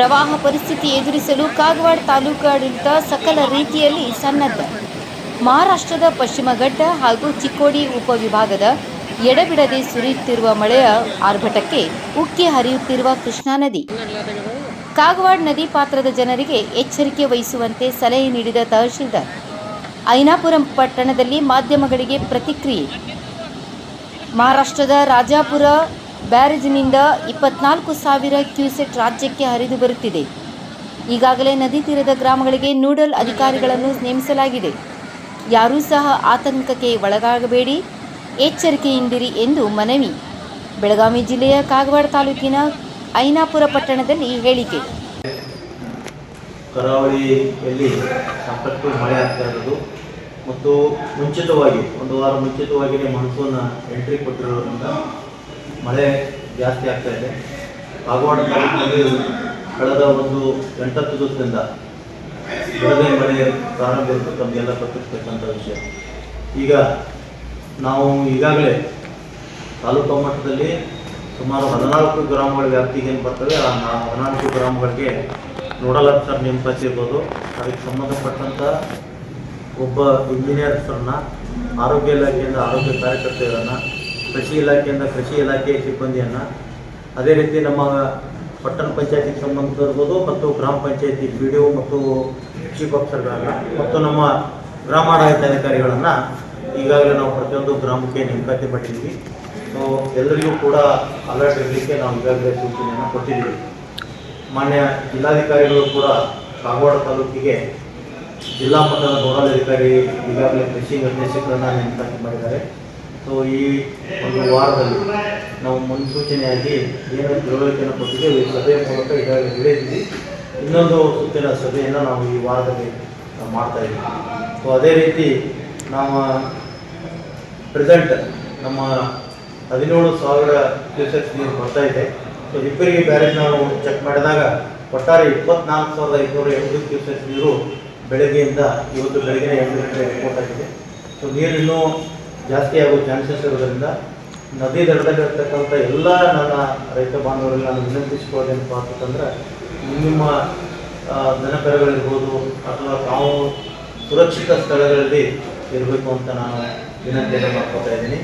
ಪ್ರವಾಹ ಪರಿಸ್ಥಿತಿ ಎದುರಿಸಲು ಕಾಗವಾಡ ತಾಲೂಕಾಡಳಿತ ಸಕಲ ರೀತಿಯಲ್ಲಿ ಸನ್ನದ್ಧ. ಮಹಾರಾಷ್ಟ್ರದ ಪಶ್ಚಿಮ ಘಟ್ಟ ಹಾಗೂ ಚಿಕ್ಕೋಡಿ ಉಪವಿಭಾಗದ ಎಡಬಿಡದೆ ಸುರಿಯುತ್ತಿರುವ ಮಳೆಯ ಆರ್ಭಟಕ್ಕೆ ಉಕ್ಕಿ ಹರಿಯುತ್ತಿರುವ ಕೃಷ್ಣಾ ನದಿ. ಕಾಗವಾಡ ನದಿ ಪಾತ್ರದ ಜನರಿಗೆ ಎಚ್ಚರಿಕೆ ವಹಿಸುವಂತೆ ಸಲಹೆ ನೀಡಿದ ತಹಶೀಲ್ದಾರ್. ಐನಾಪುರಂ ಪಟ್ಟಣದಲ್ಲಿ ಮಾಧ್ಯಮಗಳಿಗೆ ಪ್ರತಿಕ್ರಿಯೆ. ಮಹಾರಾಷ್ಟ್ರದ ರಾಜಾಪುರ ಬ್ಯಾರೇಜ್ನಿಂದ ಇಪ್ಪತ್ನಾಲ್ಕು ಸಾವಿರ ಕ್ಯೂಸೆಟ್ ರಾಜ್ಯಕ್ಕೆ ಹರಿದು ಬರುತ್ತಿದೆ. ಈಗಾಗಲೇ ನದಿ ತೀರದ ಗ್ರಾಮಗಳಿಗೆ ನೂಡಲ್ ಅಧಿಕಾರಿಗಳನ್ನು ನೇಮಿಸಲಾಗಿದೆ. ಯಾರೂ ಸಹ ಆತಂಕಕ್ಕೆ ಒಳಗಾಗಬೇಡಿ, ಎಚ್ಚರಿಕೆಯಿಂದಿರಿ ಎಂದು ಮನವಿ. ಬೆಳಗಾವಿ ಜಿಲ್ಲೆಯ ಕಾಗವಾಡ ತಾಲೂಕಿನ ಐನಾಪುರ ಪಟ್ಟಣದಲ್ಲಿ ಹೇಳಿಕೆ. ಕರಾವಳಿಯಲ್ಲಿ ಸಾಕಷ್ಟು ಮಳೆ ಆಗ್ತಾ ಇರೋದು ಮತ್ತು ಮುಂಚಿತವಾಗಿ, ಒಂದು ವಾರ ಮುಂಚಿತವಾಗಿಯೇ ಮಾನ್ಸೂನ್ ಎಂಟ್ರಿ ಕೊಟ್ಟಿರೋದ್ರಿಂದ ಮಳೆ ಜಾಸ್ತಿ ಆಗ್ತಾ ಇದೆ. ಕಾಗವಾಡ ತಾಲೂಕಿನಲ್ಲಿ ಕಳೆದ ಒಂದು ಎಂಟತ್ತು ದಿವಸದಿಂದ ಬೆಳಗ್ಗೆ ಮಳೆ ಪ್ರಾರಂಭ ಇರುತ್ತೆ ತಮಗೆಲ್ಲ ಗೊತ್ತಿರ್ತಕ್ಕಂಥ ವಿಷಯ. ಈಗ ನಾವು ಈಗಾಗಲೇ ತಾಲೂಕು ಮಟ್ಟದಲ್ಲಿ ಸುಮಾರು ಹದಿನಾಲ್ಕು ಗ್ರಾಮಗಳ ವ್ಯಾಪ್ತಿಗೆ ಏನು ಬರ್ತವೆ, ಆ ಹದಿನಾಲ್ಕು ಗ್ರಾಮಗಳಿಗೆ ನೋಡಲ್ ಅಫ್ಸರ್ ನೇಮಕಾತಿರ್ಬೋದು ಅದಕ್ಕೆ ಸಂಬಂಧಪಟ್ಟಂಥ ಒಬ್ಬ ಇಂಜಿನಿಯರ್ ಸರ್ನ ಆರೋಗ್ಯ ಇಲಾಖೆಯಿಂದ ಆರೋಗ್ಯ ಕಾರ್ಯಕರ್ತೆಯರನ್ನು ಕೃಷಿ ಇಲಾಖೆಯಿಂದ ಕೃಷಿ ಇಲಾಖೆಯ ಸಿಬ್ಬಂದಿಯನ್ನು ಅದೇ ರೀತಿ ನಮ್ಮ ಪಟ್ಟಣ ಪಂಚಾಯತಿಗೆ ಸಂಬಂಧಿಸಿರ್ಬೋದು ಮತ್ತು ಗ್ರಾಮ ಪಂಚಾಯತಿ ಬಿ ಡಿ ಒ ಮತ್ತು ಚೀಫ್ ಆಫೀಸರ್ಗಳನ್ನು ಮತ್ತು ನಮ್ಮ ಗ್ರಾಮಾಡಳಿತ ಅಧಿಕಾರಿಗಳನ್ನು ಈಗಾಗಲೇ ನಾವು ಪ್ರತಿಯೊಂದು ಗ್ರಾಮಕ್ಕೆ ನೇಮಕಾತಿ ಪಟ್ಟಿದ್ವಿ ಸೊ ಎಲ್ಲರಿಗೂ ಕೂಡ ಅಲರ್ಟ್ ಇರಲಿಕ್ಕೆ ನಾವು ಈಗಾಗಲೇ ಸೂಚನೆಯನ್ನು ಕೊಟ್ಟಿದ್ದೀವಿ. ಮಾನ್ಯ ಜಿಲ್ಲಾಧಿಕಾರಿಗಳು ಕೂಡ ಕಾಗವಾಡ ತಾಲೂಕಿಗೆ ಜಿಲ್ಲಾ ಮಟ್ಟದ ನೋಡಲ್ ಅಧಿಕಾರಿ ಈಗಾಗಲೇ ಕೃಷಿ ನಿರ್ದೇಶಕರನ್ನ ನೇಮಕಾತಿ ಮಾಡಿದ್ದಾರೆ. ಸೊ ಈ ಒಂದು ವಾರದಲ್ಲಿ ನಾವು ಮುನ್ಸೂಚನೆಯಾಗಿ ಏನು ತಿಳುವಳಿಕೆಯನ್ನು ಕೊಟ್ಟಿದ್ದೇವೆ ಸಭೆಯ ಮೂಲಕ ಈಗಾಗಲೇ ಹೇಳಿದ್ವಿ ಇನ್ನೊಂದು ಸುತ್ತಿನ ಸಭೆಯನ್ನು ನಾವು ಈ ವಾರದಲ್ಲಿ ಮಾಡ್ತಾ ಇದ್ದೀವಿ. ಸೊ ಅದೇ ರೀತಿ ನಾವು ಪ್ರೆಸೆಂಟ್ ನಮ್ಮ ಹದಿನೇಳು ಸಾವಿರ ಕ್ಯೂಸೆಕ್ಸ್ ನೀರು ಬರ್ತಾ ಇದೆ. ಸೊ ಹಿಪ್ಪರಿಗೆ ಬ್ಯಾರೇಜ್ ನಾವು ಚೆಕ್ ಮಾಡಿದಾಗ ಒಟ್ಟಾರೆ ಇಪ್ಪತ್ನಾಲ್ಕು ಸಾವಿರದ ಐದುನೂರ ಎಂಟು ಕ್ಯೂಸೆಕ್ಸ್ ನೀರು ಬೆಳಗ್ಗೆಯಿಂದ ಇವತ್ತು ಬೆಳಗ್ಗೆ ಎಂಟು ಗಂಟೆ ರಿಪೋರ್ಟ್ ಆಗಿದೆ. ಸೊ ನೀರು ಇನ್ನೂ ಜಾಸ್ತಿ ಆಗೋ ಚಾನ್ಸಸ್ ಇರೋದ್ರಿಂದ ನದಿ ದಡದಲ್ಲಿರ್ತಕ್ಕಂಥ ಎಲ್ಲ ನನ್ನ ರೈತ ಬಾಂಧವರಲ್ಲಿ ನಾನು ವಿನಂತಿಸಿಕೊಳ್ಳೋದೇನಪ್ಪ ಅಂತಂದ್ರೆ ನಿಮ್ಮ ದನಕರುಗಳಿರ್ಬೋದು ಅಥವಾ ತಾವು ಸುರಕ್ಷಿತ ಸ್ಥಳಗಳಲ್ಲಿ ಇರಬೇಕು ಅಂತ ನಾನು ವಿನಂತಿಯನ್ನು ಮಾಡ್ಕೋತಾ ಇದ್ದೀನಿ.